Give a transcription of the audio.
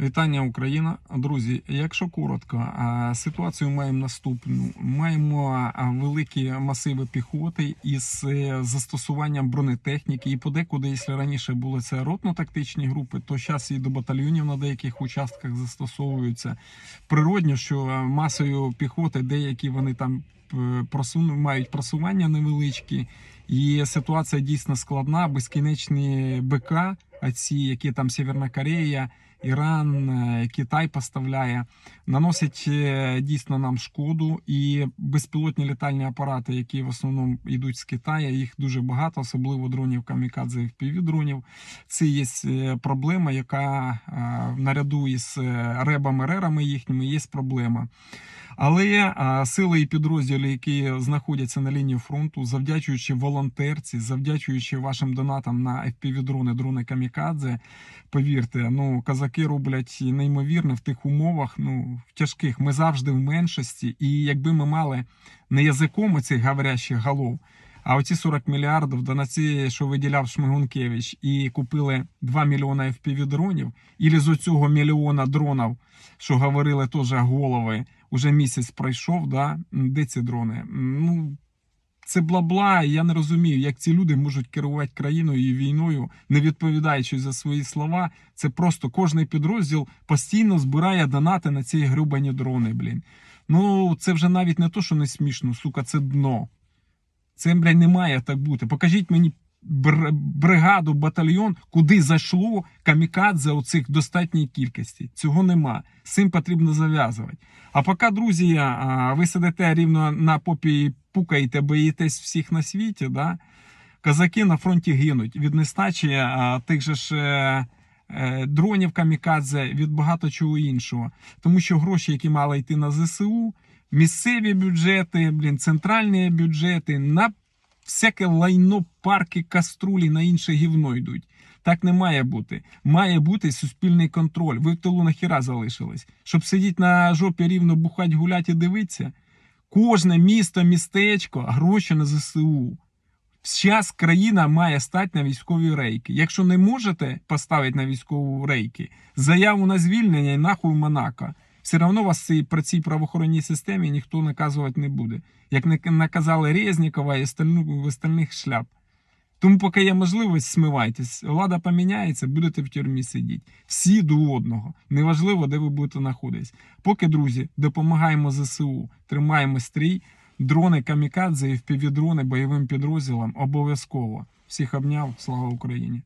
Вітання Україна, друзі. Якщо коротко, ситуацію маємо наступну: маємо великі масиви піхоти із е, застосуванням бронетехніки. І подекуди, якщо раніше були це ротно-тактичні групи, то зараз і до батальйонів на деяких участках застосовуються. Природньо, що масою піхоти деякі вони там е, просуну мають просування невеличкі, і ситуація дійсно складна. Безкінечні БК, а ці, які там Северна Корея. Іран, е, Китай поставляє, наносять е, дійсно нам шкоду, і безпілотні літальні апарати, які в основному йдуть з Китаю, їх дуже багато, особливо дронів камікадзе і впівдронів. Це є е, проблема, яка наряду із ребами рерами їхніми є проблема. Але е, сили і підрозділи, які знаходяться на лінії фронту, завдячуючи волонтерці, завдячуючи вашим донатам на FPV-дрони, дрони камікадзе, повірте, ну казаки роблять неймовірне в тих умовах, ну в тяжких. Ми завжди в меншості, і якби ми мали не язиком оцих говорящих голов, а оці 40 мільярдів да на ці, що виділяв Шмигункевич, і купили 2 мільйона FPV дронів, і з оцього мільйона дронів, що говорили теж голови, уже місяць пройшов. Да? Де ці дрони? Ну це бла-бла. Я не розумію, як ці люди можуть керувати країною і війною, не відповідаючи за свої слова. Це просто кожний підрозділ постійно збирає донати на ці грюбані дрони. Блін. Ну це вже навіть не то, що не смішно, сука, це дно. Це, блядь, не має так бути. Покажіть мені бригаду, батальйон, куди зайшло камікадзе оцих в достатній кількості. Цього нема. З цим потрібно зав'язувати. А поки, друзі, ви сидите рівно на попі пукаєте, боїтесь всіх на світі, да? казаки на фронті гинуть від нестачі тих же ж. е, е, Дронів камікадзе від багато чого іншого, тому що гроші, які мали йти на ЗСУ, місцеві бюджети, блін, центральні бюджети, на всяке лайно, парки, каструлі, на інше гівно йдуть. Так не має бути. Має бути суспільний контроль. Ви в тилу нахіра залишились. Щоб сидіти на жопі рівно, бухать, гулять і дивитися. Кожне місто, містечко, гроші на ЗСУ. Зараз країна має стати на військові рейки. Якщо не можете поставити на військову рейки, заяву на звільнення і нахуй Монако. Все одно вас при цій правоохоронній системі ніхто наказувати не буде. Як наказали Резнікова і остальних шляп. Тому, поки є можливість, смивайтесь. Влада поміняється, будете в тюрмі сидіти. Всі до одного. Неважливо, де ви будете знаходитись. Поки, друзі, допомагаємо ЗСУ, тримаємо стрій, дрони камікадзе і впівдрони бойовим підрозділам обов'язково. Всіх обняв. Слава Україні!